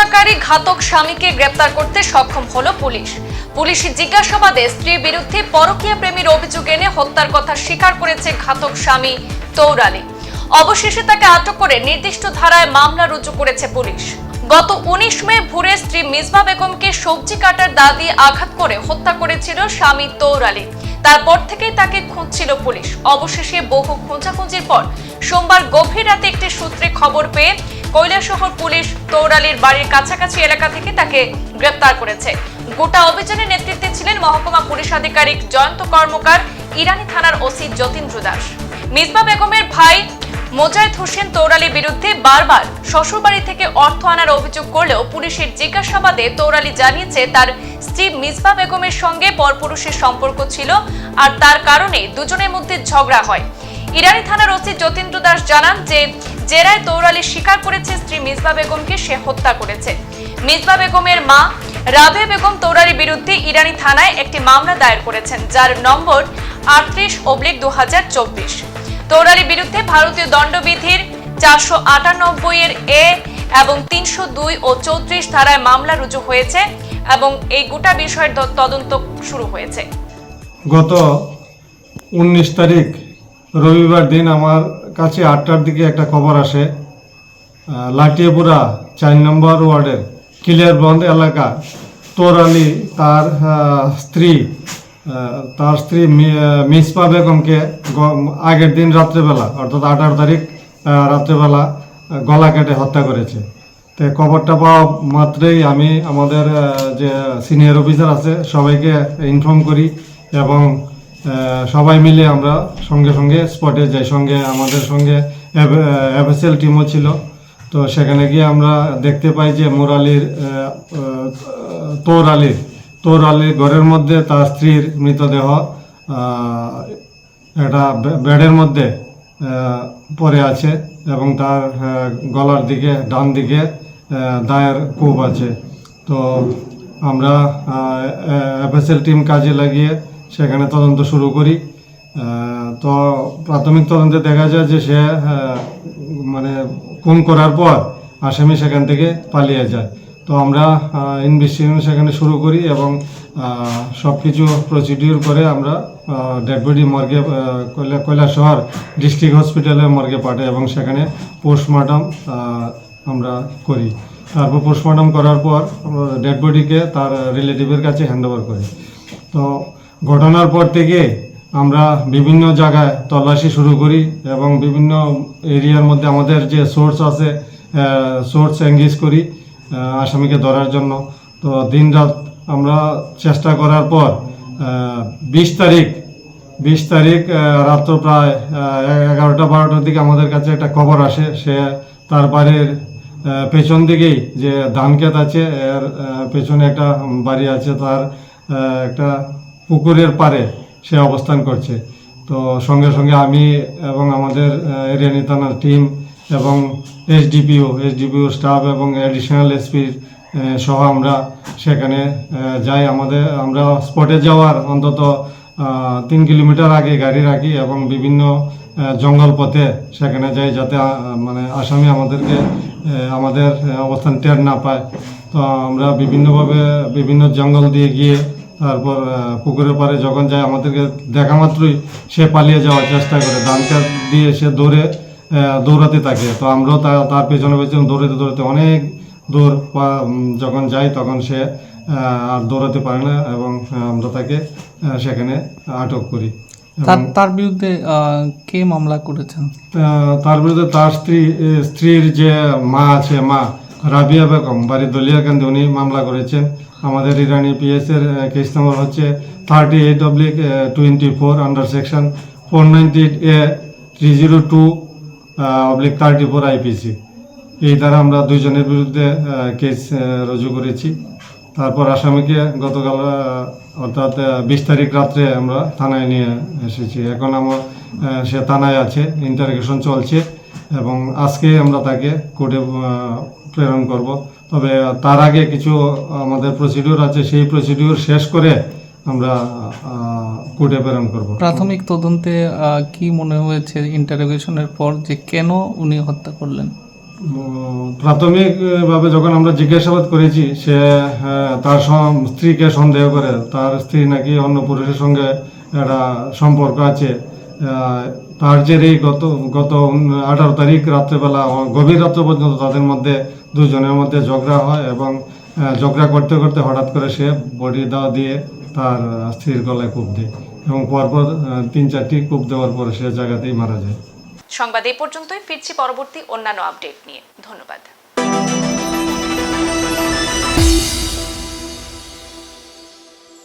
হত্যাকারী ঘাতক স্বামীকে গ্রেপ্তার করতে সক্ষম হলো পুলিশ। পুলিশ জিজ্ঞাসাবাদে স্ত্রীর বিরুদ্ধে পরকীয়া প্রেমীর অভিযোগ এনে হত্যার কথা স্বীকার করেছে ঘাতক স্বামী তৌরালী। অবশেষে তাকে আটক করে নির্দিষ্ট ধারায় মামলা রুজু করেছে পুলিশ। গত উনিশ মে ভোরে স্ত্রী মিসবা বেগমকে সবজি কাটার দা দিয়ে আঘাত করে হত্যা করেছিল স্বামী তৌরালী। তারপর থেকেই তাকে খুঁজছিল পুলিশ। অবশেষে বহু খোঁজাখুঁজির পর সোমবার গভীর রাতে একটি সূত্রে খবর পেয়ে কৈলাসহর পুলিশ তৌরালির বাড়ির কাছাকাছি এলাকা থেকে তাকে গ্রেপ্তার করেছে। গোটা অভিযানের নেতৃত্বে ছিলেন মহকুমা পুলিশ আধিকারিক জয়ন্ত কর্মকার, ইরানি থানার ওসি যতীন্দ্র দাস। মিসবা বেগমের ভাই মোজায়েদ হোসেন তৌরালির বিরুদ্ধে বারবার শ্বশুরবাড়ি থেকে অর্থ আনার অভিযোগ করলেও পুলিশের জিজ্ঞাসাবাদে তৌরালি জানিয়েছে, তার স্ত্রী মিসবা বেগমের সঙ্গে পরপুরুষের সম্পর্ক ছিল আর তার কারণে দুজনের মধ্যে ঝগড়া হয়। ইরানি থানার ওসি যতীন্দ্র দাস জানান যে জেরায় তৌরালি স্বীকার করেছে স্ত্রী মিসবা বেগমকে, সে হত্যা করেছে। মিসবা বেগমের মা রাবে বেগম তৌরারির বিরুদ্ধে ইরানি থানায় একটি মামলা দায়ের করেছেন, যার নম্বর আটত্রিশ অব্লিক দু হাজার চব্বিশ। তৌরারির বিরুদ্ধে ভারতীয় দণ্ডবিধির চারশো আটানব্বই এর এ এবং তিনশো দুই ও চৌত্রিশ ধারায় মামলা রুজু হয়েছে এবং এই গোটা বিষয়ের তদন্ত শুরু হয়েছে। গত উনিশ তারিখ রবিবার দিন আমার কাছে আটটার দিকে একটা খবর আসে। লাটিয়াপুরা চার নম্বর ওয়ার্ডের ক্লিয়ার বন্ধ এলাকা। তোর আলী তার স্ত্রী তার স্ত্রী মিসপা বেগমকে আগের দিন রাত্রেবেলা, অর্থাৎ আঠারো তারিখ রাত্রেবেলা গলা কেটে হত্যা করেছে। তো খবরটা পাওয়া মাত্রেই আমি, আমাদের যে সিনিয়র অফিসার আছে, সবাইকে ইনফর্ম করি এবং সবাই মিলে আমরা সঙ্গে সঙ্গে স্পটে যাই। সঙ্গে আমাদের সঙ্গে এফএসএল টিমও ছিল। তো সেখানে গিয়ে আমরা দেখতে পাই যে মোরালির তোর আলীর তোর আলীর ঘরের মধ্যে তার স্ত্রীর মৃতদেহ একটা বেডের মধ্যে পড়ে আছে এবং তার গলার দিকে, ডান দিকে দায়ের কূপ আছে। তো আমরা এফএসএল টিম কাজে লাগিয়ে সেখানে তদন্ত শুরু করি। তো প্রাথমিক তদন্তে দেখা যায় যে সে মানে খুন করার পর আসামি সেখান থেকে পালিয়ে যায়। তো আমরা ইনভেস্টিগেশন সেখানে শুরু করি এবং সব কিছু প্রসিডিউর করে আমরা ডেড বডি মর্গে কৈলাস শহর ডিস্ট্রিক্ট হসপিটালে মর্গে পাঠাই এবং সেখানে পোস্টমর্টম আমরা করি। তারপর পোস্টমর্টম করার পর ডেড বডিকে তার রিলেটিভের কাছে হ্যান্ড ওভার করি। তো ঘটনার পর থেকে আমরা বিভিন্ন জায়গায় তল্লাশি শুরু করি এবং বিভিন্ন এরিয়ার মধ্যে আমাদের যে সোর্স আছে সোর্স এঙ্গেজ করি আসামিকে ধরার জন্য। তো দিন রাত আমরা চেষ্টা করার পর বিশ তারিখ বিশ তারিখ রাত্র প্রায় এগারোটা বারোটার দিকে আমাদের কাছে একটা খবর আসে। সে তার বাড়ির পেছন দিকেই যে ধান ক্ষেত আছে, এর পেছনে একটা বাড়ি আছে, তার একটা পুকুরের পারে সে অবস্থান করছে। তো সঙ্গে সঙ্গে আমি এবং আমাদের এরিয়ানি থানার টিম এবং এসডিপিও এসডিপিও স্টাফ এবং অ্যাডিশনাল এসপির সহ আমরা সেখানে যাই। আমাদের, আমরা স্পটে যাওয়ার অন্তত তিন কিলোমিটার আগে গাড়ি রাখি এবং বিভিন্ন জঙ্গল পথে সেখানে যাই যাতে মানে আসামি আমাদেরকে আমাদের অবস্থান টের না পায়। তো আমরা বিভিন্নভাবে বিভিন্ন জঙ্গল দিয়ে গিয়ে তারপর পুকুরের পাড়ে যখন যায় আমাদেরকে দেখা মাত্রই সে পালিয়ে যাওয়ার চেষ্টা করে। খেত দিয়ে সে দৌড়ে দৌড়াতে থাকে। তো আমরাও তার পেছনে পেছনে দৌড়াতে দৌড়াতে অনেক দূর যখন যাই তখন সে আর দৌড়াতে পারে না এবং আমরা তাকে সেখানে আটক করি। তার বিরুদ্ধে কে মামলা করেছেন? তার বিরুদ্ধে তার স্ত্রী স্ত্রীর যে মা আছে মা রাবিয়া বেগম বাড়ি দলিয়াকান্দি উনি মামলা করেছেন। আমাদের ইরানি পিএস এর কেস নম্বর হচ্ছে thirty eight oblique twenty four under section four ninety A three zero two oblique thirty four IPC এই দ্বারা আমরা দুইজনের বিরুদ্ধে কেস রুজু করেছি। তারপর আসামিকে গতকাল অর্থাৎ বিশ তারিখ রাত্রে আমরা থানায় নিয়ে এসেছি। এখন আমার সে থানায় আছে ইন্টারগেশন চলছে এবং আজকে আমরা তাকে কোর্টে প্রেরণ করব। তবে তার আগে কিছু আমাদের প্রসিডিউর আছে সেই প্রসিডিউর শেষ করে আমরা কোর্টে প্রেরণ করব। প্রাথমিক তদন্তে কি মনে হয়েছে ইন্টারোগেশনের পর যে কেন উনি হত্যা করলেন? প্রাথমিকভাবে যখন আমরা জিজ্ঞাসাবাদ করেছি সে আহ, তার স্ত্রীকে সন্দেহ করে তার স্ত্রী নাকি অন্য পুরুষের সঙ্গে একটা সম্পর্ক আছে তার গত গত আঠারো তারিখ রাত্রেবেলা গভীর রাত্র পর্যন্ত তাদের মধ্যে দুজনের মধ্যে ঝগড়া হয় এবং ঝগড়া করতে করতে হঠাৎ করে সে বডি দাও দিয়ে তার স্ত্রীর গলায় কূপ দেয় এবং পরপর তিন চারটি কূপ দেওয়ার পরে সে জায়গাতেই মারা যায়। সংবাদ এই পর্যন্তই। ফিরছি পরবর্তী অন্যান্য আপডেট নিয়ে। ধন্যবাদ।